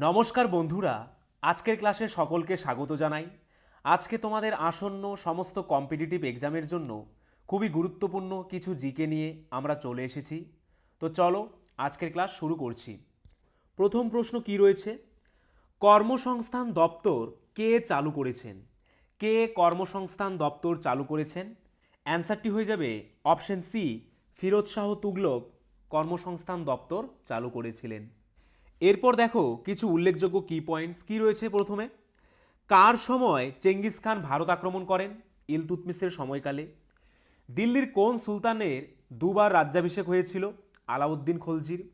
নমস্কার বন্ধুরা, আজকের ক্লাসে সকলকে স্বাগত জানাই। আজকে তোমাদের আসন্ন সমস্ত কম্পিটিটিভ এক্সামের জন্য খুবই গুরুত্বপূর্ণ কিছু জিকে নিয়ে আমরা চলে এসেছি। তো চলো আজকের ক্লাস শুরু করছি। প্রথম প্রশ্ন কি রয়েছে? কর্মসংস্থান দপ্তর কে চালু করেছেন? কে কর্মসংস্থান দপ্তর চালু করেছেন? অ্যান্সারটি হয়ে যাবে অপশন সি, ফিরোজ শাহ তুগলক কর্মসংস্থান দপ্তর চালু করেছিলেন। এরপর দেখো কিছু উল্লেখযোগ্য কি পয়েন্টস কি রয়েছে প্রথমে? কার সময় চেঙ্গিস খান ভারত আক্রমণ করেন? ইলতুতমিসের সময়কালে। দিল্লির কোন সুলতানের দুবার রাজ্যাভিষেক হয়েছিল? আলাউদ্দিন খলজির।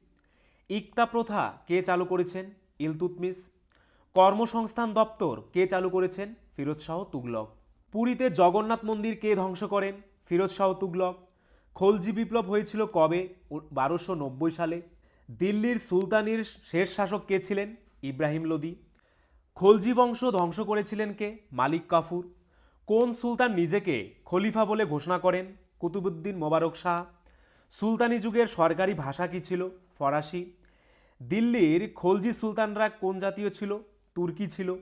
ইকতা প্রথা কে চালু করেছেন? ইলতুতমিস কর্মসংস্থান দপ্তর কে চালু করেছেন? ফিরোজ শাহ তুগলক। পুরীতে জগন্নাথ মন্দির কে ধ্বংস করেন? ফিরোজ শাহ তুগলক। খলজি বিপ্লব হয়েছিল কবে? বারোশো সালে। দিল্লির সুলতানির শেষ শাসক কে ছিলেন? ইব্রাহিম লোদি। খলজি বংশ ধ্বংস করেছিলেন কে? মালিক কাফুর। কোন সুলতান নিজেকে খলিফা বলে ঘোষণা করেন? কুতুবুদ্দিন মোবারক শাহ। সুলতানি যুগের সরকারি ভাষা কী ছিল? ফরাসি। দিল্লির খলজি সুলতানরা কোন জাতীয় ছিল? তুর্কি ছিল।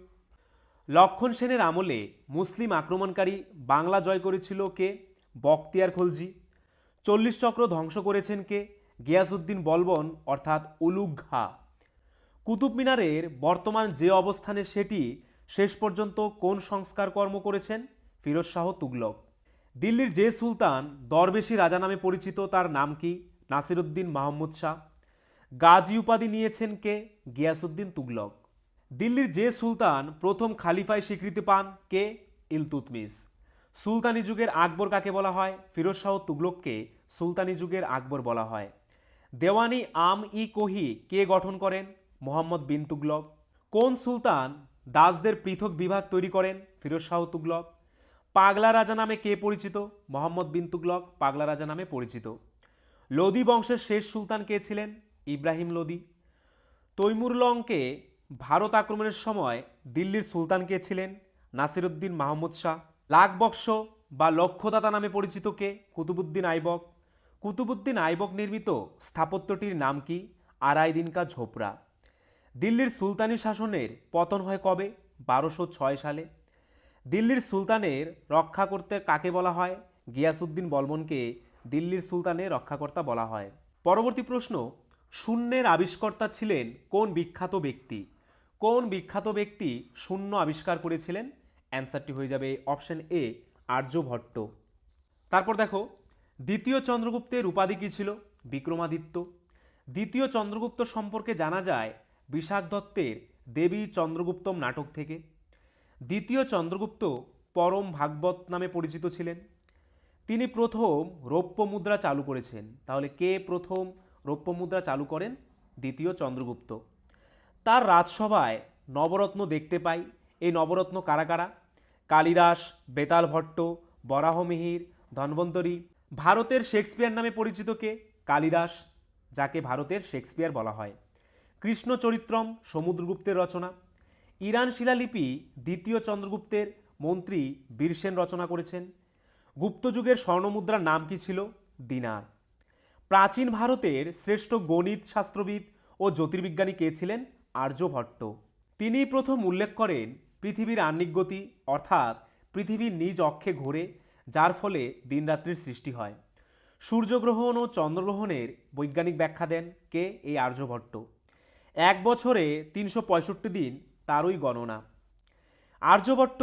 লক্ষণ সেনের আমলে মুসলিম আক্রমণকারী বাংলা জয় করেছিল কে? বক্তিয়ার খলজি। চল্লিশ চক্র ধ্বংস করেছেন কে? গিয়াসুদ্দিন বলবন, অর্থাৎ উলুঘা কুতুব মিনারের বর্তমান যে অবস্থানে সেটি, শেষ পর্যন্ত কোন সংস্কার কর্ম করেছেন? ফিরোজ শাহ তুগলক। দিল্লির যে সুলতান দরবেশী রাজা নামে পরিচিত, তার নাম কি? নাসিরুদ্দিন মাহমুদ শাহ। গাজী উপাধি নিয়েছেন কে? গিয়াসুদ্দিন তুগলক। দিল্লির যে সুলতান প্রথম খালিফায় স্বীকৃতি পান কে? ইলতুতমিস সুলতানি যুগের আকবর কাকে বলা হয়? ফিরোজ শাহ তুগলককে সুলতানি যুগের আকবর বলা হয়। দেওয়ানি আম ই কোহি কে গঠন করেন? মোহাম্মদ বিন তুগলক। কোন সুলতান দাসদের পৃথক বিভাগ তৈরি করেন? ফিরোজ শাহ তুগলক। পাগলা রাজা নামে কে পরিচিত? মোহাম্মদ বিন তুগলক পাগলা রাজা নামে পরিচিত। লোদি বংশের শেষ সুলতান কে ছিলেন? ইব্রাহিম লোদি। তৈমুরলংকে ভারত আক্রমণের সময় দিল্লির সুলতান কে ছিলেন? নাসিরুদ্দিন মাহমুদ শাহ। লাখবক্স বা লক্ষ্যদাতা নামে পরিচিত কে? কুতুবুদ্দিন আইবক। কুতুবুদ্দিন আইবক নির্মিত স্থাপত্যটির নাম কি? আড়াই দিনকা ঝোপড়া। দিল্লির সুলতানি শাসনের পতন হয় কবে? বারোশো ছয় সালে। দিল্লির সুলতানের রক্ষা করতে কাকে বলা হয়? গিয়াসুদ্দিন বলবনকে দিল্লির সুলতানের রক্ষাকর্তা বলা হয়। পরবর্তী প্রশ্ন, শূন্যের আবিষ্কর্তা ছিলেন কোন বিখ্যাত ব্যক্তি? কোন বিখ্যাত ব্যক্তি শূন্য আবিষ্কার করেছিলেন? অ্যান্সারটি হয়ে যাবে অপশন এ আর্যভট্ট তারপর দেখো দ্বিতীয় চন্দ্রগুপ্তের উপাধি কী ছিল? বিক্রমাদিত্য। দ্বিতীয় চন্দ্রগুপ্ত সম্পর্কে জানা যায় বিশাখ দত্তের দেবী চন্দ্রগুপ্তম নাটক থেকে। দ্বিতীয় চন্দ্রগুপ্ত পরম ভাগবত নামে পরিচিত ছিলেন। তিনি প্রথম রৌপ্য মুদ্রা চালু করেছেন। তাহলে কে প্রথম রৌপ্য মুদ্রা চালু করেন? দ্বিতীয় চন্দ্রগুপ্ত। তার রাজসভায় নবরত্ন দেখতে পাই। এই নবরত্ন কারা কারা? কালিদাস, বেতাল ভট্ট বরাহমিহির ধন্বন্তরী ভারতের শেক্সপিয়ার নামে পরিচিত কে? কালিদাস, যাকে ভারতের শেক্সপিয়ার বলা হয়। কৃষ্ণ চরিত্রম সমুদ্রগুপ্তের রচনা। ইরান শিলালিপি দ্বিতীয় চন্দ্রগুপ্তের মন্ত্রী বীরসেন রচনা করেছেন। গুপ্তযুগের স্বর্ণমুদ্রার নাম কি ছিল? দিনার। প্রাচীন ভারতের শ্রেষ্ঠ গণিত শাস্ত্রবিদ ও জ্যোতির্বিজ্ঞানী কে ছিলেন? আর্যভট্ট তিনি প্রথম উল্লেখ করেন পৃথিবীর আহ্নিক গতি, অর্থাৎ পৃথিবীর নিজ অক্ষে ঘোরে যার ফলে দিনরাত্রির সৃষ্টি হয়। সূর্যগ্রহণ ও চন্দ্রগ্রহণের বৈজ্ঞানিক ব্যাখ্যা দেন কে এই আর্যভট্ট। এক বছরে তিনশো পঁয়ষট্টি দিন তারই গণনা। আর্যভট্ট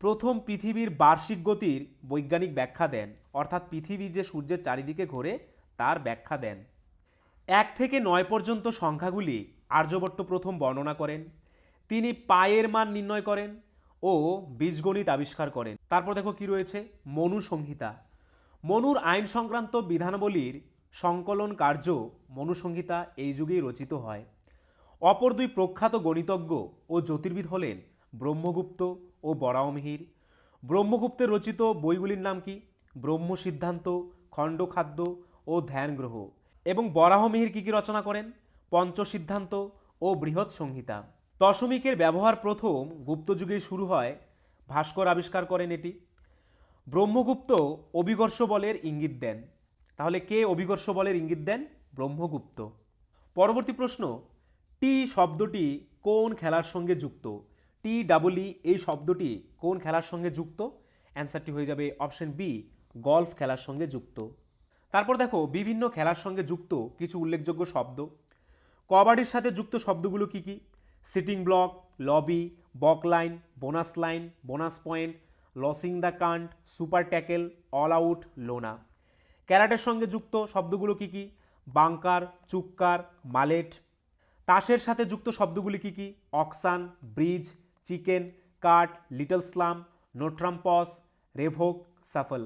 প্রথম পৃথিবীর বার্ষিক গতির বৈজ্ঞানিক ব্যাখ্যা দেন, অর্থাৎ পৃথিবী যে সূর্যের চারিদিকে ঘোরে তার ব্যাখ্যা দেন। এক থেকে নয় পর্যন্ত সংখ্যাগুলি আর্যভট্ট প্রথম বর্ণনা করেন। তিনি পায়ের মান নির্ণয় করেন ও বীজগণিত আবিষ্কার করেন। তারপর দেখো কি রয়েছে? মনু সংহিতা। মনুর আইন সংক্রান্ত বিধানাবলীর সংকলন কার্য মনুসংহিতা এই যুগেই রচিত হয়। অপর দুই প্রখ্যাত গণিতজ্ঞ ও জ্যোতির্বিদ হলেন ব্রহ্মগুপ্ত ও বরাহমিহির ব্রহ্মগুপ্তের রচিত বইগুলির নাম কি? ব্রহ্ম সিদ্ধান্ত খণ্ডখাদ্য ও ধ্যান গ্রহ এবং বরাহমিহির কী কী রচনা করেন? পঞ্চ সিদ্ধান্ত ও বৃহৎ সংহিতা। দশমিকের ব্যবহার প্রথম গুপ্তযুগে শুরু হয়। ভাস্কর আবিষ্কার করেন এটি। ব্রহ্মগুপ্ত অভিকর্ষ বলের ইঙ্গিত দেন। তাহলে কে অভিকর্ষ বলের ইঙ্গিত দেন? ব্রহ্মগুপ্ত। পরবর্তী প্রশ্ন, টি শব্দটি কোন খেলার সঙ্গে যুক্ত? টি ডাবল ই, এই শব্দটি কোন খেলার সঙ্গে যুক্ত? অ্যান্সারটি হয়ে যাবে অপশন বি, গলফ খেলার সঙ্গে যুক্ত। তারপর দেখো, বিভিন্ন খেলার সঙ্গে যুক্ত কিছু উল্লেখযোগ্য শব্দ। কবাডির সাথে যুক্ত শব্দগুলো কি কি? Sitting block lobby baulk line bonus line bonus point losing the cant super tackle all out lona ক্যারাটের সঙ্গে যুক্ত শব্দগুলো কি কি? Bunker, chukker, mallet. তাসের সাথে যুক্ত শব্দগুলি কি কি? Auction, bridge, chicane cut little slam no trumps revoke, shuffle.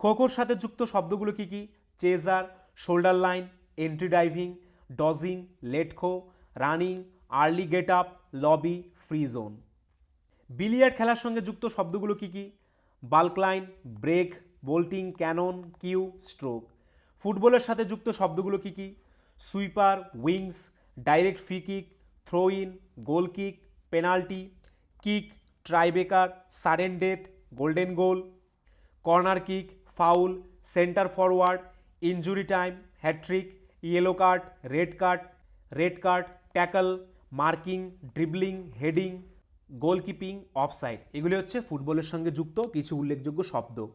খোখোর সাথে যুক্ত শব্দগুলো কি কি? Chaser, shoulder line, entry diving, dodging, লেটখো, running early get up, lobby, free zone. Billiard খেলার সঙ্গে যুক্ত শব্দগুলো কি কি? Baulk line, break, bolting, cannon, cue, stroke. ফুটবলের সাথে যুক্ত শব্দগুলো কি কি? Sweeper, wings, direct free kick, throw in, goal kick, penalty, kick tiebreaker sudden death, golden goal. Corner kick, foul, centre forward, injury time hat trick yellow card, red card red card, tackle. Marking, dribbling, heading, গোলকিপিং, offside. এগুলি হচ্ছে ফুটবলের সঙ্গে যুক্ত কিছু উল্লেখযোগ্য শব্দ।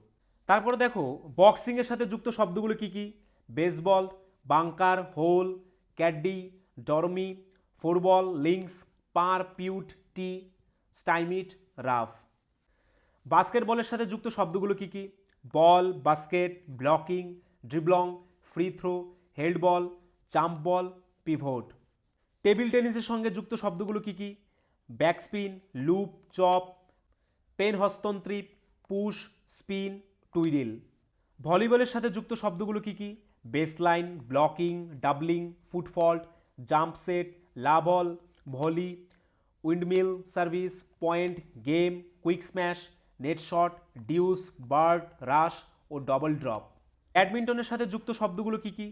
তারপরে দেখো বক্সিংয়ের সাথে যুক্ত শব্দগুলো কি কি? Baseball, bunker, hole, caddie, dormy football links par, putt, tee, stymied, rough. বাস্কেটবলের সাথে যুক্ত শব্দগুলো কি কি? Ball, basket, blocking, dribbling, free throw held ball jump ball pivot. Table টেনিসের সঙ্গে যুক্ত শব্দগুলো কি কি? ব্যাকস্পিন, লুপ, চপ, পেন হস্তন্ত্রীপ, পুশ, স্পিন টুইডিল ভলিবলের সাথে যুক্ত শব্দগুলো কি কি? Baseline, blocking, doubling, foot fault, jump set, lob, volley, windmill service, point, game, quick smash, net shot, deuce, bird, rush ও ডবল ড্রপ। ব্যাডমিন্টনের সাথে যুক্ত শব্দগুলো কি কি?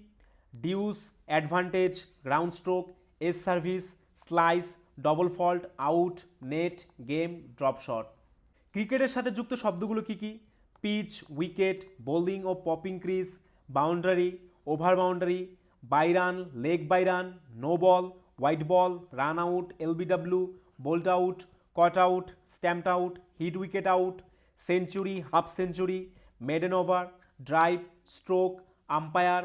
Deuce, advantage, ground stroke ace service, slice, double fault, out, net, game, drop shot. ক্রিকেটের সাথে যুক্ত শব্দগুলো কি কি? পিচ, উইকেট, বোলিং ও popping crease boundary, over boundary bye run leg bye run no ball, white ball, run out, LBW, bowled out, caught out, stumped out, hit wicket out, century, half century, maiden over, drive, stroke, umpire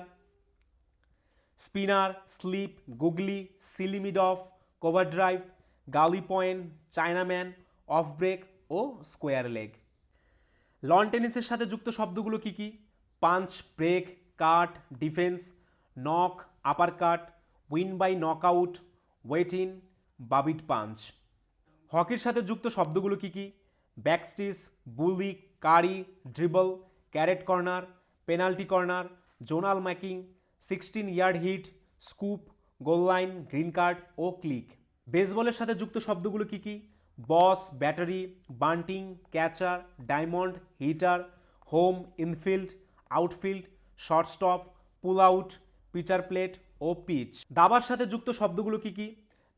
spinner slip googly silly mid off cover drive gully point chinaman off break ও square leg lawn টেনিসের সাথে যুক্ত শব্দগুলো কি কি? Punch break cut defence knock uppercut win by knock out weight in বাবিট punch হকির সাথে যুক্ত শব্দগুলো কি কি? Backsticks bully carry dribble carat corner penalty corner zonal marking sixteen yard hit, scoop, goal line, green card ও click. বেসবলের সাথে যুক্ত শব্দগুলো কি কি? বস, battery, bunting, catcher, diamond, hitter, home, infield, outfield, shortstop, pull out, pitcher plate ও pitch. দাবার সাথে যুক্ত শব্দগুলো কি কি?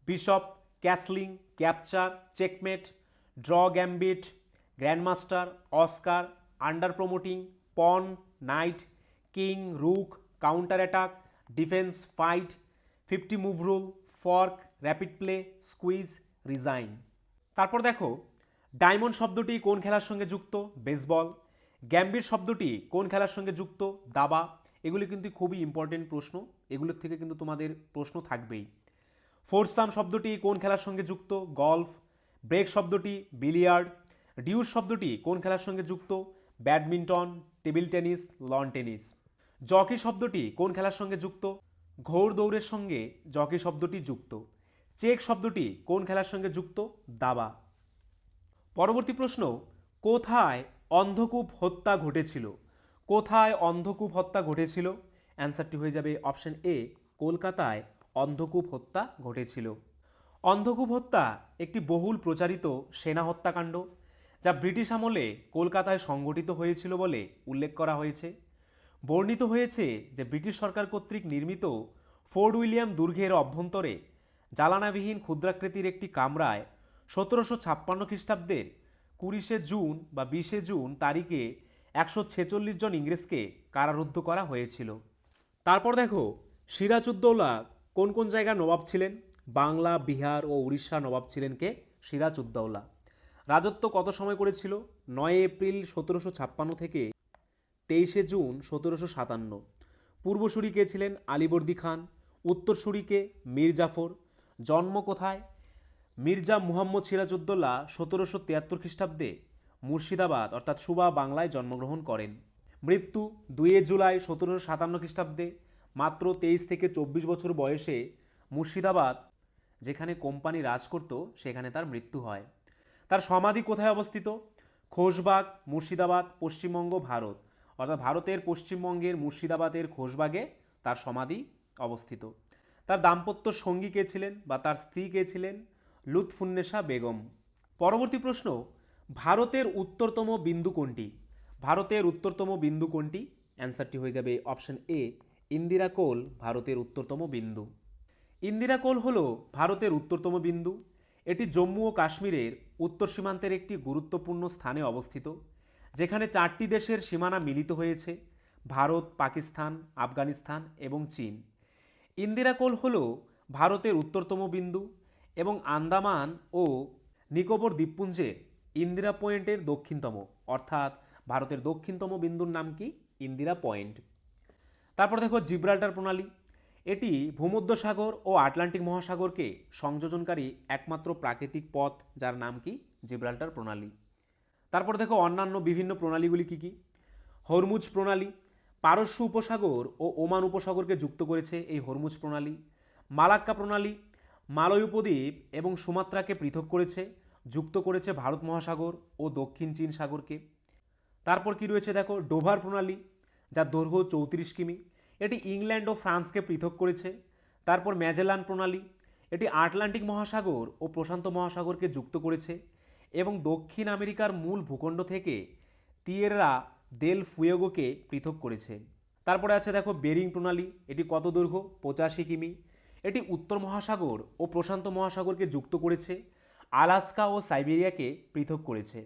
Bishop, castling, capture, checkmate, draw gambit, grandmaster, Oscar, under promoting, pawn, knight, king, rook counter attack defence fight fifty move rule fork rapid play squeeze resign তারপর দেখো diamond শব্দটি কোন খেলার সঙ্গে যুক্ত? বেসবল গ্যাম্বির শব্দটি কোন খেলার সঙ্গে যুক্ত? দাবা। এগুলি কিন্তু খুবই ইম্পর্টেন্ট প্রশ্ন। এগুলোর থেকে কিন্তু তোমাদের প্রশ্ন থাকবেই। ফোরসাম শব্দটি কোন খেলার সঙ্গে যুক্ত? গলফ ব্রেক শব্দটি বিলিয়ার্ড ডিউর শব্দটি কোন খেলার সঙ্গে যুক্ত? Badminton table tennis lawn tennis jockey শব্দটি কোন খেলার সঙ্গে যুক্ত? ঘোড় দৌড়ের সঙ্গে জকি শব্দটি যুক্ত। চেক শব্দটি কোন খেলার সঙ্গে যুক্ত? দাবা। পরবর্তী প্রশ্ন, কোথায় অন্ধকূপ হত্যা ঘটেছিল? কোথায় অন্ধকূপ হত্যা ঘটেছিল? অ্যান্সারটি হয়ে যাবে অপশন এ, কলকাতায় অন্ধকূপ হত্যা ঘটেছিল। অন্ধকূপ হত্যা একটি বহুল প্রচারিত সেনা হত্যাকাণ্ড, যা ব্রিটিশ আমলে কলকাতায় সংগঠিত হয়েছিল বলে উল্লেখ করা হয়েছে। বর্ণিত হয়েছে যে ব্রিটিশ সরকার কর্তৃক নির্মিত ফোর্ড উইলিয়াম দুর্গের অভ্যন্তরে জ্বালানাবিহীন ক্ষুদ্রাকৃতির একটি কামরায় সতেরোশো ছাপ্পান্ন খ্রিস্টাব্দের কুড়িশে জুন বা বিশে জুন তারিখে একশো ছেচল্লিশ জন ইংরেজকে কারারুদ্ধ করা হয়েছিল। তারপর দেখো, সিরাজউদ্দৌলা কোন কোন জায়গার নবাব ছিলেন? বাংলা, বিহার ও উড়িষ্যা নবাব ছিলেন কে? সিরাজ উদ্দৌলা রাজত্ব কত সময় করেছিল? নয় এপ্রিল সতেরোশো ছাপ্পান্ন থেকে তেইশে জুন সতেরোশো সাতান্ন। পূর্বসূরি কে ছিলেন আলিবর্দি খান উত্তরসূরি কে মীর জাফর, জন্ম কোথায়? মির্জা মুহাম্মদ সিরাজউদ্দৌলা সতেরোশো তিয়াত্তর খ্রিস্টাব্দে মুর্শিদাবাদ, অর্থাৎ সুবা বাংলায় জন্মগ্রহণ করেন। মৃত্যু দুয়ে জুলাই সতেরোশো সাতান্ন খ্রিস্টাব্দে, মাত্র তেইশ থেকে চব্বিশ বছর বয়সে মুর্শিদাবাদ, যেখানে কোম্পানি রাজ করত, সেখানে তার মৃত্যু হয়। তার সমাধি কোথায় অবস্থিত? খোশবাগ, মুর্শিদাবাদ, পশ্চিমবঙ্গ, ভারত। অর্থাৎ ভারতের পশ্চিমবঙ্গের মুর্শিদাবাদের খোশবাগে তার সমাধি অবস্থিত। তার দাম্পত্য সঙ্গী কে ছিলেন বা তার স্ত্রী কে ছিলেন? লুৎফুন্নেসা বেগম। পরবর্তী প্রশ্ন, ভারতের উত্তরতম বিন্দু কোনটি? ভারতের উত্তরতম বিন্দু কোনটি? অ্যান্সারটি হয়ে যাবে অপশন এ ইন্দিরা কোল, ভারতের উত্তরতম বিন্দু। ইন্দিরা কোল হল ভারতের উত্তরতম বিন্দু। এটি জম্মু ও কাশ্মীরের উত্তর সীমান্তের একটি গুরুত্বপূর্ণ স্থানে অবস্থিত। যেখানে চারটি দেশের সীমানা মিলিত হয়েছে, ভারত, পাকিস্তান, আফগানিস্তান এবং চীন। ইন্দিরা কোল হল ভারতের উত্তরতম বিন্দু এবং আন্দামান ও নিকোবর দ্বীপপুঞ্জের ইন্দিরা পয়েন্টের দক্ষিণতম, অর্থাৎ ভারতের দক্ষিণতম বিন্দুর নাম কি? ইন্দিরা পয়েন্ট। তারপর দেখো জিব্রাল্টার প্রণালী। এটি ভূমধ্যসাগর ও আটলান্টিক মহাসাগরকে সংযোজনকারী একমাত্র প্রাকৃতিক পথ, যার নাম কি? জিব্রাল্টার প্রণালী। তারপর দেখো অন্যান্য বিভিন্ন প্রণালীগুলি কি কি? হরমুজ প্রণালী, পারস্য উপসাগর ও ওমান উপসাগরকে যুক্ত করেছে এই হরমুজ প্রণালী, মালাক্কা প্রণালী, মালয় উপদ্বীপ এবং সুমাত্রাকে পৃথক করেছে, যুক্ত করেছে ভারত মহাসাগর ও দক্ষিণ চীন সাগরকে। তারপর কি রয়েছে দেখো? ডোভার প্রণালী যার দৈর্ঘ্য চৌত্রিশ কিমি। এটি ইংল্যান্ড ও ফ্রান্সকে পৃথক করেছে। তারপর ম্যাজেলান প্রণালী, এটি আটলান্টিক মহাসাগর ও প্রশান্ত মহাসাগরকে যুক্ত করেছে। এবং দক্ষিণ আমেরিকার মূল ভূখণ্ড থেকে তিয়েরা দেল ফুয়েগোকে পৃথক করেছে। তারপরে আছে দেখো বেরিং প্রণালী, এটি কত দৈর্ঘ্য? পঁচাশি কিমি। এটি উত্তর মহাসাগর ও প্রশান্ত মহাসাগরকে যুক্ত করেছে, আলাস্কা ও সাইবেরিয়াকে পৃথক করেছে।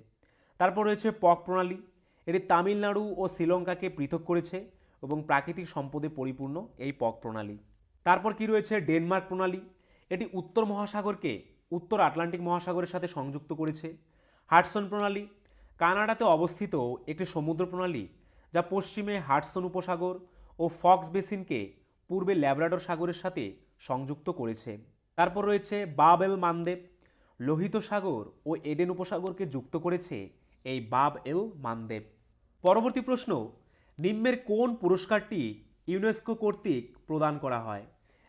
তারপর রয়েছে পক প্রণালী, এটি তামিলনাড়ু ও শ্রীলঙ্কাকে পৃথক করেছে এবং প্রাকৃতিক সম্পদে পরিপূর্ণ এই পক প্রণালী। তারপর কি রয়েছে? ডেনমার্ক প্রণালী, এটি উত্তর মহাসাগরকে উত্তর আটলান্টিক মহাসাগরের সাথে সংযুক্ত করেছে। হাডসন প্রণালী, কানাডাতে অবস্থিত একটি সমুদ্র প্রণালী যা পশ্চিমে হাডসন উপসাগর ও ফক্স বেসিনকে পূর্বে ল্যাব্রাডর সাগরের সাথে সংযুক্ত করেছে। তারপর রয়েছে বাব এল মানদেব, লোহিত সাগর ও এডেন উপসাগরকে যুক্ত করেছে এই বাব এল মানদেব। পরবর্তী প্রশ্ন, নিম্নের কোন পুরস্কারটি ইউনেস্কো কর্তৃক প্রদান করা হয়?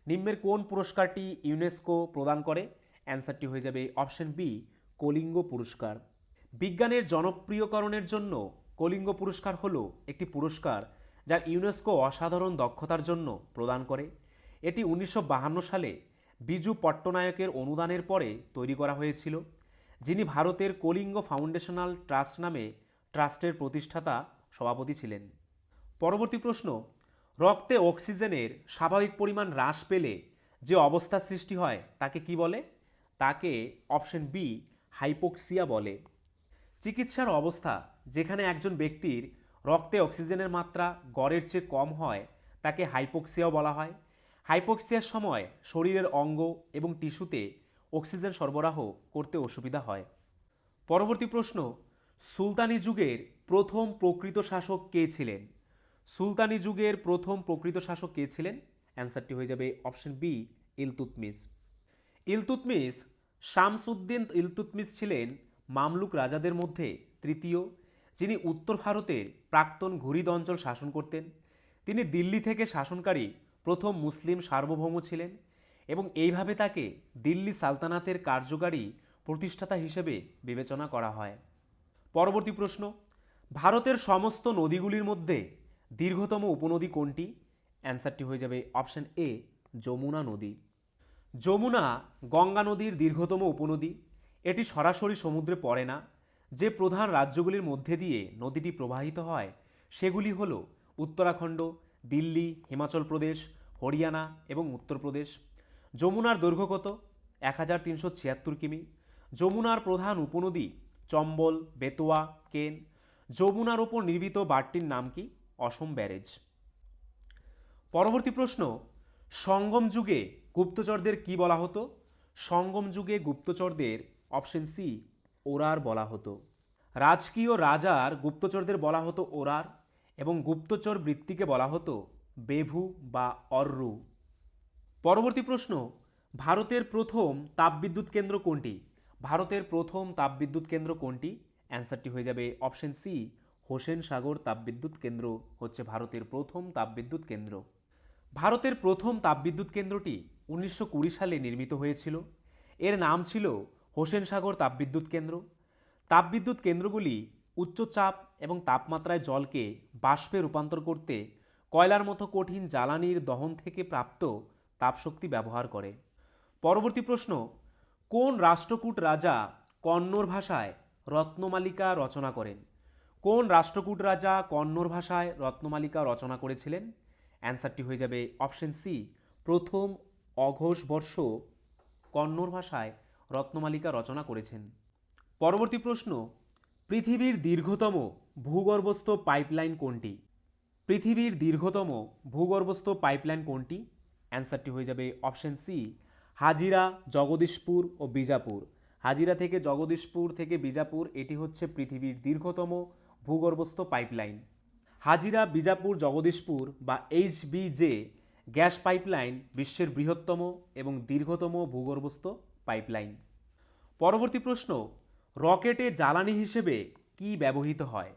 নিম্নের কোন পুরস্কারটি ইউনেস্কো প্রদান করে? অ্যান্সারটি হয়ে যাবে অপশন বি, কলিঙ্গ পুরস্কার। বিজ্ঞানের জনপ্রিয়করণের জন্য কলিঙ্গ পুরস্কার হল একটি পুরস্কার যা ইউনেস্কো অসাধারণ দক্ষতার জন্য প্রদান করে। এটি উনিশশো সালে বিজু পট্টনায়কের অনুদানের পরে তৈরি করা হয়েছিল, যিনি ভারতের কলিঙ্গ ফাউন্ডেশনাল ট্রাস্ট নামে ট্রাস্টের প্রতিষ্ঠাতা সভাপতি ছিলেন। পরবর্তী প্রশ্ন, রক্তে অক্সিজেনের স্বাভাবিক পরিমাণ হ্রাস পেলে যে অবস্থা সৃষ্টি হয় তাকে কি বলে? তাকে অপশন বি হাইপোক্সিয়া বলে। চিকিৎসার অবস্থা, যেখানে একজন ব্যক্তির রক্তে অক্সিজেনের মাত্রা গড়ের চেয়ে কম হয়, তাকে হাইপোক্সিয়াও বলা হয়। হাইপোক্সিয়ার সময় শরীরের অঙ্গ এবং টিস্যুতে অক্সিজেন সরবরাহ করতে অসুবিধা হয়। পরবর্তী প্রশ্ন, সুলতানি যুগের প্রথম প্রকৃত শাসক কে ছিলেন? সুলতানি যুগের প্রথম প্রকৃত শাসক কে ছিলেন? অ্যান্সারটি হয়ে যাবে অপশন বি ইলতুতমিস ইলতুতমিস শামসুদ্দিন ইলতুতমিস ছিলেন মামলুক রাজাদের মধ্যে তৃতীয়, যিনি উত্তর ভারতের প্রাক্তন ঘুরিদ অঞ্চল শাসন করতেন। তিনি দিল্লি থেকে শাসনকারী প্রথম মুসলিম সার্বভৌম ছিলেন এবং এইভাবে তাকে দিল্লি সালতানাতের কার্যকারী প্রতিষ্ঠাতা হিসেবে বিবেচনা করা হয়। পরবর্তী প্রশ্ন, ভারতের সমস্ত নদীগুলির মধ্যে দীর্ঘতম উপনদী কোনটি? অ্যান্সারটি হয়ে যাবে অপশন এ, যমুনা নদী। যমুনা গঙ্গা নদীর দীর্ঘতম উপনদী। এটি সরাসরি সমুদ্রে পড়ে না। যে প্রধান রাজ্যগুলির মধ্যে দিয়ে নদীটি প্রবাহিত হয়, সেগুলি হল উত্তরাখণ্ড, দিল্লি, হিমাচল প্রদেশ, হরিয়ানা এবং উত্তরপ্রদেশ যমুনার দৈর্ঘ্য কত? এক হাজার তিনশো ছিয়াত্তর কিমি। যমুনার প্রধান উপনদী চম্বল, বেতোয়া, কেন। যমুনার ওপর নির্মিত বাঁধটির নাম কি? অসম ব্যারেজ। পরবর্তী প্রশ্ন, সঙ্গম যুগে গুপ্তচরদের কি বলা হতো? সঙ্গম যুগে গুপ্তচরদের অপশন সি, ওরার বলা হতো। রাজকীয় রাজার গুপ্তচরদের বলা হতো ওরার এবং গুপ্তচর বৃত্তিকে বলা হতো বেভু বা অর্রু। পরবর্তী প্রশ্ন, ভারতের প্রথম তাপবিদ্যুৎ কেন্দ্র কোনটি? ভারতের প্রথম তাপবিদ্যুৎ কেন্দ্র কোনটি? অ্যান্সারটি হয়ে যাবে অপশন সি হোসেন সাগর তাপবিদ্যুৎ কেন্দ্র। হচ্ছে ভারতের প্রথম তাপবিদ্যুৎ কেন্দ্র। ভারতের প্রথম তাপবিদ্যুৎ কেন্দ্রটি উনিশশো কুড়ি সালে নির্মিত হয়েছিল। এর নাম ছিল হোসেন সাগর তাপবিদ্যুৎ কেন্দ্র। তাপবিদ্যুৎ কেন্দ্রগুলি উচ্চচাপ এবং তাপমাত্রায় জলকে বাষ্পে রূপান্তর করতে কয়লার মতো কঠিন জ্বালানির দহন থেকে প্রাপ্ত তাপশক্তি ব্যবহার করে। পরবর্তী প্রশ্ন, কোন রাষ্ট্রকূট রাজা কন্নড় ভাষায় রত্নমালিকা রচনা করেন? কোন রাষ্ট্রকূট রাজা কন্নড় ভাষায় রত্নমালিকা রচনা করেছিলেন? অ্যান্সারটি হয়ে যাবে অপশন সি, প্রথম অঘোষ বর্ষ কন্নড় ভাষায় রত্নমালিকা রচনা করেছেন। পরবর্তী প্রশ্ন, পৃথিবীর দীর্ঘতম ভূগর্ভস্থ পাইপলাইন কোনটি? পৃথিবীর দীর্ঘতম ভূগর্ভস্থ পাইপলাইন কোনটি? অ্যান্সারটি হয়ে যাবে অপশন সি, হাজিরা, জগদীশপুর ও বিজাপুর। হাজিরা থেকে জগদীশপুর থেকে বিজাপুর, এটি হচ্ছে পৃথিবীর দীর্ঘতম ভূগর্ভস্থ পাইপলাইন। হাজিরা, বিজাপুর, জগদীশপুর বা এইচবিজে গ্যাস পাইপলাইন বিশ্বের বৃহত্তম এবং দীর্ঘতম ভূগর্ভস্থ পাইপলাইন। পরবর্তী প্রশ্ন, রকেটে জ্বালানি হিসেবে কি ব্যবহৃত হয়?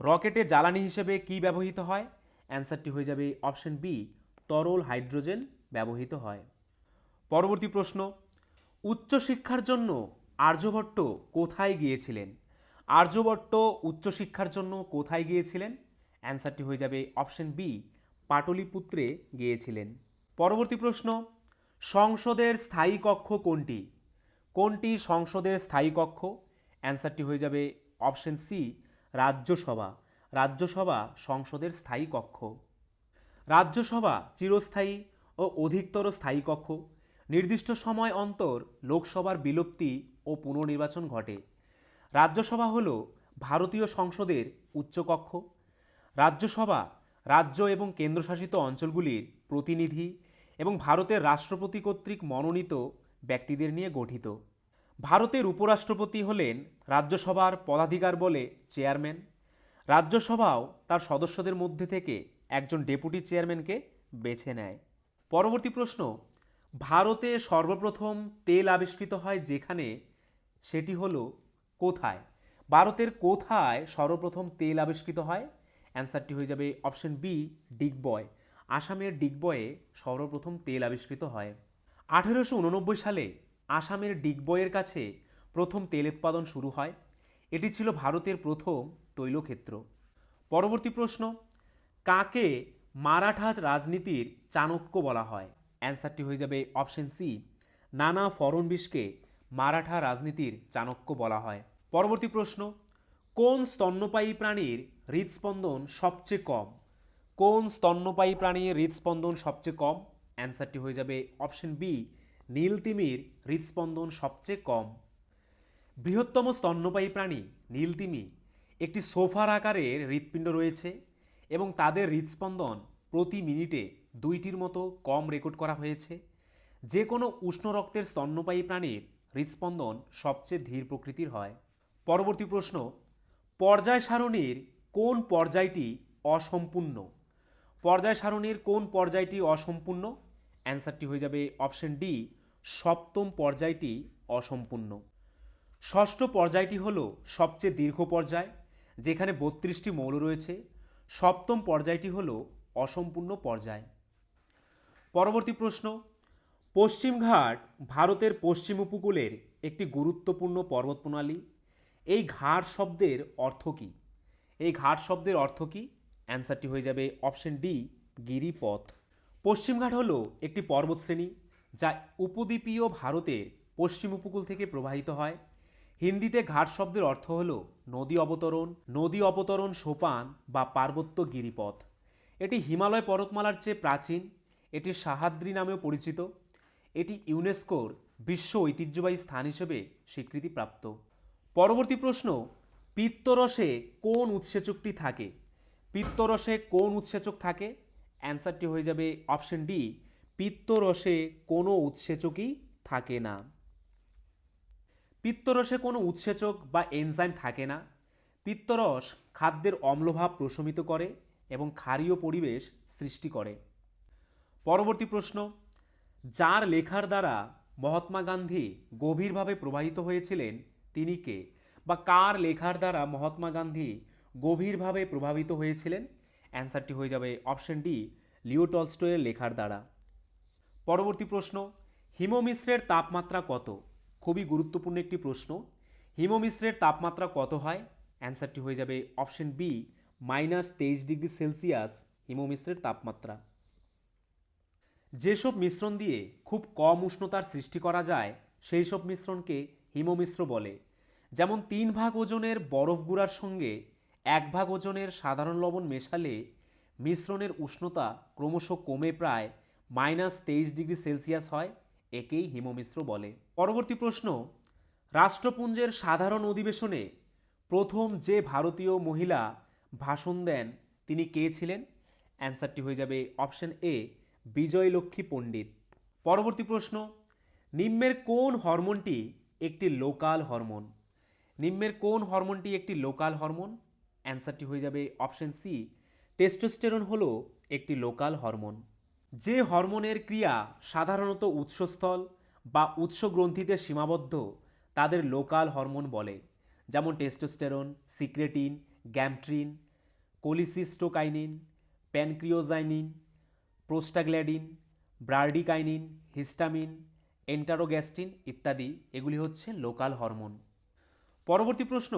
রকেটে জ্বালানি হিসেবে কি ব্যবহৃত হয়? অ্যান্সারটি হয়ে যাবে অপশন বি, তরল হাইড্রোজেন ব্যবহৃত হয়। পরবর্তী প্রশ্ন, উচ্চশিক্ষার জন্য আর্যভট্ট কোথায় গিয়েছিলেন? আর্যভট্ট উচ্চশিক্ষার জন্য কোথায় গিয়েছিলেন? অ্যান্সারটি হয়ে যাবে অপশন বি, পাটলিপুত্রে গিয়েছিলেন। পরবর্তী প্রশ্ন, সংসদের স্থায়ী কক্ষ কোনটি? কোনটি সংসদের স্থায়ী কক্ষ? অ্যান্সারটি হয়ে যাবে অপশন সি, রাজ্যসভা। রাজ্যসভা সংসদের স্থায়ী কক্ষ। রাজ্যসভা চিরস্থায়ী ও অধিকতর স্থায়ী কক্ষ। নির্দিষ্ট সময় অন্তর লোকসভার বিলুপ্তি ও পুনর্নির্বাচন ঘটে। রাজ্যসভা হল ভারতীয় সংসদের উচ্চকক্ষ। রাজ্যসভা, রাজ্য এবং কেন্দ্রশাসিত অঞ্চলগুলির প্রতিনিধি এবং ভারতের রাষ্ট্রপতি কর্তৃক মনোনীত ব্যক্তিদের নিয়ে গঠিত। ভারতের উপরাষ্ট্রপতি হলেন রাজ্যসভার পদাধিকার বলে চেয়ারম্যান। রাজ্যসভাও তার সদস্যদের মধ্যে থেকে একজন ডেপুটি চেয়ারম্যানকে বেছে নেয়। পরবর্তী প্রশ্ন, ভারতে সর্বপ্রথম তেল আবিষ্কৃত হয় যেখানে? সেটি হলো কোথায়? ভারতের কোথায় সর্বপ্রথম তেল আবিষ্কৃত হয়? অ্যান্সারটি হয়ে যাবে অপশন বি ডিগবয় আসামের ডিগবয়ে সর্বপ্রথম তেল আবিষ্কৃত হয়। আঠেরোশো উননব্বই সালে আসামের ডিগবয়ের কাছে প্রথম তেল উৎপাদন শুরু হয়। এটি ছিল ভারতের প্রথম তৈলক্ষেত্র। পরবর্তী প্রশ্ন, কাকে মারাঠা রাজনীতির চাণক্য বলা হয়? অ্যান্সারটি হয়ে যাবে অপশন সি, নানা ফড়নবিশকে মারাঠা রাজনীতির চাণক্য বলা হয়। পরবর্তী প্রশ্ন, কোন স্তন্যপায়ী প্রাণীর হৃদস্পন্দন সবচেয়ে কম। কোন স্তন্যপায়ী প্রাণীর হৃদস্পন্দন সবচেয়ে কম? অ্যান্সারটি হয়ে যাবে অপশন বি নীলতিমির হৃদস্পন্দন সবচেয়ে কম। বৃহত্তম স্তন্যপায়ী প্রাণী নীলতিমি একটি সোফার আকারের হৃৎপিণ্ড রয়েছে এবং তাদের হৃদস্পন্দন প্রতি মিনিটে দুইটির মতো কম রেকর্ড করা হয়েছে। যে কোনো উষ্ণ রক্তের স্তন্যপায়ী প্রাণীর হৃদস্পন্দন সবচেয়ে ধীর প্রকৃতির হয়। পরবর্তী প্রশ্ন পর্যায় সারণীর কোন পর্যায়টি অসম্পূর্ণ? পর্যায় সারণীর কোন পর্যায়টি অসম্পূর্ণ? অ্যান্সারটি হয়ে যাবে অপশন ডি, সপ্তম পর্যায়টি অসম্পূর্ণ। ষষ্ঠ পর্যায়টি হল সবচেয়ে দীর্ঘ পর্যায়, যেখানে বত্রিশটি মৌল রয়েছে। সপ্তম পর্যায়টি হল অসম্পূর্ণ পর্যায়। পরবর্তী প্রশ্ন পশ্চিমঘাট ভারতের পশ্চিম উপকূলের একটি গুরুত্বপূর্ণ পর্বতপ্রণালী। এই ঘাট শব্দের অর্থ কী? এই ঘাট শব্দের অর্থ কী? অ্যান্সারটি হয়ে যাবে অপশন ডি গিরিপথ। পশ্চিমঘাট হল একটি পর্বতশ্রেণী যা উপদ্বীপীয় ভারতের পশ্চিম উপকূল থেকে প্রবাহিত হয়। হিন্দিতে ঘাট শব্দের অর্থ হল নদী অবতরণ নদী অবতরণ সোপান বা পার্বত্য গিরিপথ। এটি হিমালয় পর্বতমালার চেয়ে প্রাচীন, এটি সাহাদ্রি নামেও পরিচিত। এটি ইউনেস্কোর বিশ্ব ঐতিহ্যবাহী স্থান হিসেবে স্বীকৃতিপ্রাপ্ত। পরবর্তী প্রশ্ন পিত্তরসে কোন উৎসেচকটি থাকে? পিত্তরসে কোন উৎসেচক থাকে? অ্যান্সারটি হয়ে যাবে অপশন ডি, পিত্তরসে কোনো উৎসেচকই থাকে না। পিত্তরসে কোনো উৎসেচক বা এনজাইম থাকে না। পিত্তরস খাদ্যের অম্লভাব প্রশমিত করে এবং ক্ষারীয় পরিবেশ সৃষ্টি করে। পরবর্তী প্রশ্ন, যার লেখার দ্বারা মহাত্মা গান্ধী গভীরভাবে প্রভাবিত হয়েছিলেন তিনি কে? বা কার লেখার দ্বারা মহাত্মা গান্ধী গভীরভাবে প্রভাবিত হয়েছিলেন? অ্যান্সারটি হয়ে যাবে অপশন ডি, লিও টলস্টয়ের লেখার দ্বারা। পরবর্তী প্রশ্ন হিমমিশ্রের তাপমাত্রা কত? খুবই গুরুত্বপূর্ণ একটি প্রশ্ন। হিমমিশ্রের তাপমাত্রা কত হয়? অ্যান্সারটি হয়ে যাবে অপশন বি, মাইনাস তেইশ ডিগ্রি সেলসিয়াস হিমমিশ্রের তাপমাত্রা। যেসব মিশ্রণ দিয়ে খুব কম উষ্ণতার সৃষ্টি করা যায় সেই সব মিশ্রণকে হিমমিশ্র বলে। যেমন তিন ভাগ ওজনের বরফ গুঁড়ার সঙ্গে এক ভাগ ওজনের সাধারণ লবণ মেশালে মিশ্রণের উষ্ণতা ক্রমশ কমে প্রায় মাইনাস তেইশ ডিগ্রি সেলসিয়াস হয়, একেই হিমমিশ্র বলে। পরবর্তী প্রশ্ন, রাষ্ট্রপুঞ্জের সাধারণ অধিবেশনে প্রথম যে ভারতীয় মহিলা ভাষণ দেন, তিনি কে ছিলেন? অ্যান্সারটি হয়ে যাবে অপশন এ, বিজয়লক্ষ্মী পণ্ডিত। পরবর্তী প্রশ্ন, নিম্নের কোন হরমোনটি একটি লোকাল হরমোন? নিম্নের কোন হরমোনটি একটি লোকাল হরমোন? অ্যান্সারটি হয়ে যাবে অপশন সি, টেস্টোস্টেরন হলো একটি লোকাল হরমোন। যে হরমোনের ক্রিয়া সাধারণত উৎসস্থল বা উৎস গ্রন্থিতে সীমাবদ্ধ, তাদের লোকাল হরমোন বলে। যেমন testosterone, secretin, gastrin, cholecystokinin, pancreozymin prostaglandin bradykinin, histamine, enterogastrone ইত্যাদি। এগুলি হচ্ছে লোকাল হরমোন। পরবর্তী প্রশ্ন,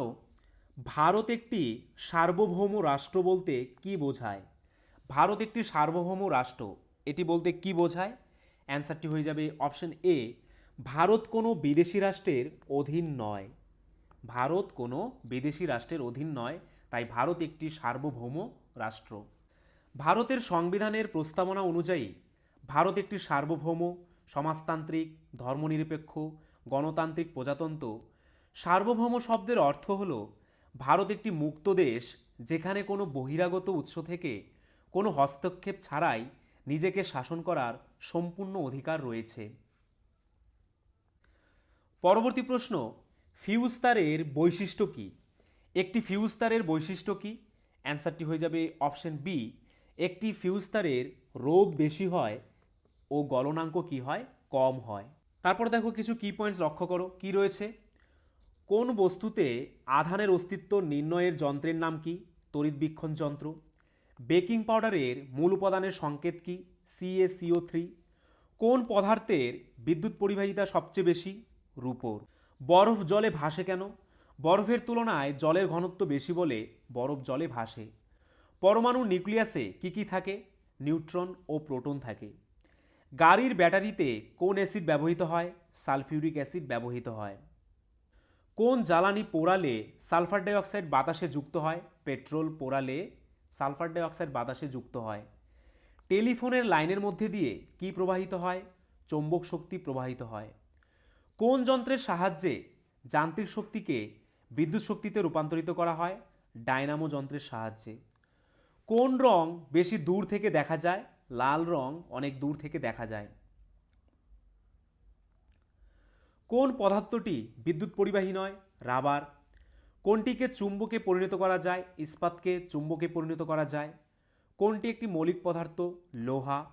ভারত একটি সার্বভৌম রাষ্ট্র বলতে কি বোঝায়? ভারত একটি সার্বভৌম রাষ্ট্র, এটি বলতে কি বোঝায়? অ্যান্সারটি হয়ে যাবে অপশন এ, ভারত কোনো বিদেশি রাষ্ট্রের অধীন নয়। ভারত কোনো বিদেশি রাষ্ট্রের অধীন নয়, তাই ভারত একটি সার্বভৌম রাষ্ট্র। ভারতের সংবিধানের প্রস্তাবনা অনুযায়ী, ভারত একটি সার্বভৌম, সমাজতান্ত্রিক, ধর্মনিরপেক্ষ, গণতান্ত্রিক প্রজাতন্ত্র সার্বভৌম শব্দের অর্থ হল, ভারত একটি মুক্ত দেশ যেখানে কোনো বহিরাগত উৎস থেকে কোনো হস্তক্ষেপ ছাড়াই নিজেকে শাসন করার সম্পূর্ণ অধিকার রয়েছে। পরবর্তী প্রশ্ন ফিউজ তারের বৈশিষ্ট্য কী? একটি ফিউজ তারের বৈশিষ্ট্য কী? অ্যান্সারটি হয়ে যাবে অপশন বি, একটি ফিউজ রোগ বেশি হয় ও গলনাঙ্ক কি হয়? কম হয়। তারপর দেখো কিছু কি পয়েন্টস লক্ষ্য করো। কি রয়েছে? কোন বস্তুতে আধানের অস্তিত্ব নির্ণয়ের যন্ত্রের নাম কি? তড়িৎবীক্ষণ যন্ত্র। বেকিং পাউডারের মূল উপাদানের সংকেত কি? সিএসিও থ্রি কোন পদার্থের বিদ্যুৎ পরিবাহিতা সবচেয়ে বেশি? রূপোর। বরফ জলে ভাসে কেন? বরফের তুলনায় জলের ঘনত্ব বেশি বলে বরফ জলে ভাসে। পরমাণু নিউক্লিয়াসে কি কি থাকে? নিউট্রন ও প্রোটন থাকে। গাড়ির ব্যাটারিতে কোন অ্যাসিড ব্যবহৃত হয়? সালফিউরিক অ্যাসিড ব্যবহৃত হয়। কোন জ্বালানি পোড়ালে সালফার ডাইঅক্সাইড বাতাসে যুক্ত হয়? পেট্রোল পোড়ালে সালফার ডাইঅক্সাইড বাতাসে যুক্ত হয়। টেলিফোনের লাইনের মধ্যে দিয়ে কি প্রবাহিত হয়? চৌম্বক শক্তি প্রবাহিত হয়। কোন যন্ত্রের সাহায্যে যান্ত্রিক শক্তিকে বিদ্যুৎ শক্তিতে রূপান্তরিত করা হয়? ডায়নামো যন্ত্রের সাহায্যে। কোন রং বেশি দূর থেকে দেখা যায়? লাল রং অনেক দূর থেকে দেখা যায়। কোন পদার্থটি বিদ্যুৎ পরিবাহী নয়? রাবার। কোনটিকে চুম্বকে পরিণত করা যায়? ইস্পাতকে চুম্বকে পরিণত করা যায়? কোনটি একটি মৌলিক পদার্থ? লোহা।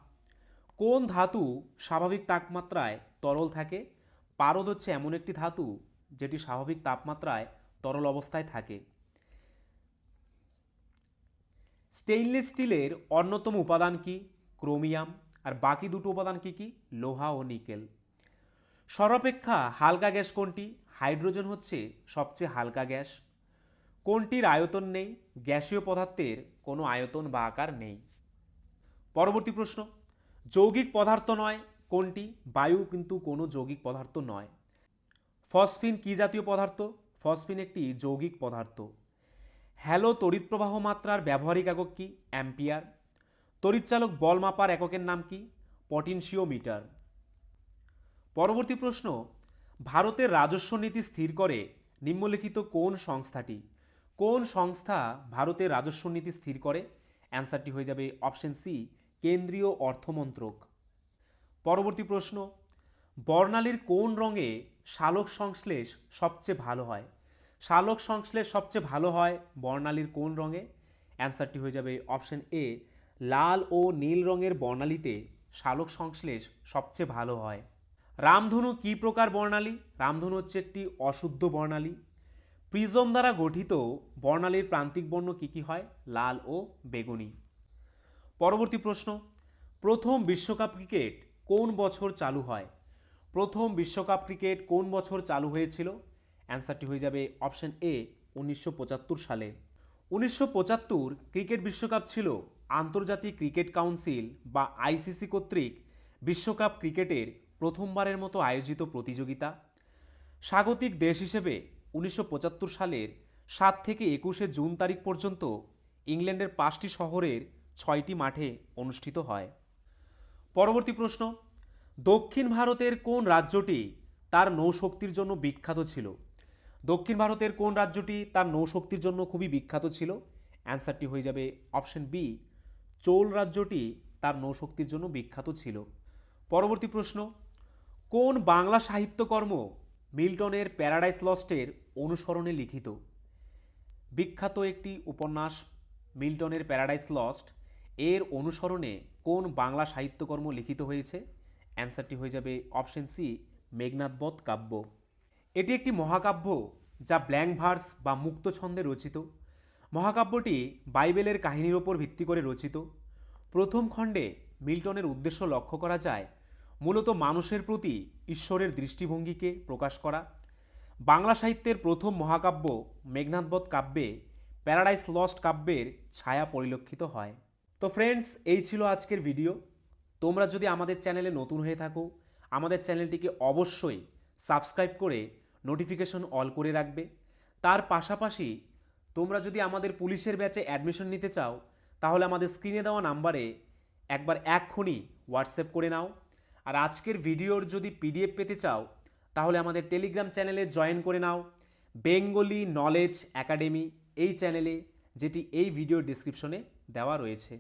কোন ধাতু স্বাভাবিক তাপমাত্রায় তরল থাকে? পারদ হচ্ছে এমন একটি ধাতু যেটি স্বাভাবিক তাপমাত্রায় তরল অবস্থায় থাকে। স্টেইনলেস স্টিলের অন্যতম উপাদান কি? ক্রোমিয়াম। আর বাকি দুটো উপাদান কি কি? লোহা ও নিকেল। সর্বাপেক্ষা হালকা গ্যাস কোনটি? হাইড্রোজেন হচ্ছে সবচেয়ে হালকা গ্যাস। কোনটির আয়তন নেই? গ্যাসীয় পদার্থের কোনো আয়তন বা আকার নেই। পরবর্তী প্রশ্ন, যৌগিক পদার্থ নয়, কোনটি? বায়ু কিন্তু কোনো যৌগিক পদার্থ নয়। ফসফিন কি জাতীয় পদার্থ? ফসফিন একটি যৌগিক পদার্থ। হ্যালো তড়িৎ প্রবাহ মাত্রার ব্যবহারিক একক কি? অ্যাম্পিয়ার। তড়িৎচালক বল মাপার এককের নাম কি? পটেনশিওমিটার। পরবর্তী প্রশ্ন, ভারতের রাজস্ব নীতি স্থির করে নিম্নলিখিত কোন সংস্থাটি? কোন সংস্থা ভারতের রাজস্ব নীতি স্থির করে? অ্যান্সারটি হয়ে যাবে অপশন সি, কেন্দ্রীয় অর্থমন্ত্রক। পরবর্তী প্রশ্ন, বর্ণালীর কোন রঙে শালক সংশ্লেষ সবচেয়ে ভালো হয়? শালক সংশ্লেষ সবচেয়ে ভালো হয় বর্ণালীর কোন রঙে? অ্যান্সারটি হয়ে যাবে অপশন এ, লাল ও নীল রঙের বর্ণালীতে শালক সংশ্লেষ সবচেয়ে ভালো হয়। রামধনু কী প্রকার বর্ণালী? রামধনু হচ্ছে একটি অশুদ্ধ বর্ণালী। প্রিজম দ্বারা গঠিত বর্ণালীর প্রান্তিক বর্ণ কী কী হয়? লাল ও বেগুনি। পরবর্তী প্রশ্ন, প্রথম বিশ্বকাপ ক্রিকেট কোন বছর চালু হয়? প্রথম বিশ্বকাপ ক্রিকেট কোন বছর চালু হয়েছিল? অ্যান্সারটি হয়ে যাবে অপশন এ, উনিশশো পঁচাত্তর সালে। উনিশশো পঁচাত্তর ক্রিকেট বিশ্বকাপ ছিল আন্তর্জাতিক ক্রিকেট কাউন্সিল বা আইসিসি কর্তৃক বিশ্বকাপ ক্রিকেটের প্রথমবারের মতো আয়োজিত প্রতিযোগিতা। স্বাগতিক দেশ হিসেবে উনিশশো পঁচাত্তর সালের সাত থেকে একুশে জুন তারিখ পর্যন্ত ইংল্যান্ডের পাঁচটি শহরের ছয়টি মাঠে অনুষ্ঠিত হয়। পরবর্তী প্রশ্ন, দক্ষিণ ভারতের কোন রাজ্যটি তার নৌশক্তির জন্য বিখ্যাত ছিল? দক্ষিণ ভারতের কোন রাজ্যটি তার নৌশক্তির জন্য খুবই বিখ্যাত ছিল? অ্যান্সারটি হয়ে যাবে অপশন বি, চোল রাজ্যটি তার নৌশক্তির জন্য বিখ্যাত ছিল। পরবর্তী প্রশ্ন কোন বাংলা সাহিত্যকর্ম মিল্টনের প্যারাডাইস লস্টের অনুসরণে লিখিত? বিখ্যাত একটি উপন্যাস, মিল্টনের প্যারাডাইস লস্ট, এর অনুসরণে কোন বাংলা সাহিত্যকর্ম লিখিত হয়েছে? অ্যান্সারটি হয়ে যাবে অপশন সি মেঘনাথবধ কাব্য। এটি একটি মহাকাব্য যা ব্ল্যাঙ্ক ভার্স বা মুক্ত ছন্দে রচিত। মহাকাব্যটি বাইবেলের কাহিনীর ওপর ভিত্তি করে রচিত। প্রথম খণ্ডে মিল্টনের উদ্দেশ্য লক্ষ্য করা যায় মূলত মানুষের প্রতি ঈশ্বরের দৃষ্টিভঙ্গিকে প্রকাশ করা। বাংলা সাহিত্যের প্রথম মহাকাব্য মেঘনাথবধ কাব্যে প্যারাডাইস লস্ট কাব্যের ছায়া পরিলক্ষিত হয়। তো ফ্রেন্ডস এই ছিল আজকের ভিডিও তোমরা যদি আমাদের চ্যানেলে নতুন হয়ে থাকো, আমাদের চ্যানেলটিকে অবশ্যই সাবস্ক্রাইব করে নোটিফিকেশন অল করে রাখবে। তার পাশাপাশি তোমরা যদি আমাদের পুলিশের ব্যাচে অ্যাডমিশন নিতে চাও, তাহলে আমাদের স্ক্রিনে দেওয়া নাম্বারে একবার এক্ষুনি হোয়াটসঅ্যাপ করে নাও। আর আজকের ভিডিওর যদি পিডিএফ পেতে চাও, তাহলে আমাদের টেলিগ্রাম চ্যানেলে জয়েন করে নাও। বেঙ্গলি নলেজ একাডেমি এই চ্যানেলে, যেটি এই ভিডিও ডিসক্রিপশনে দেওয়া রয়েছে।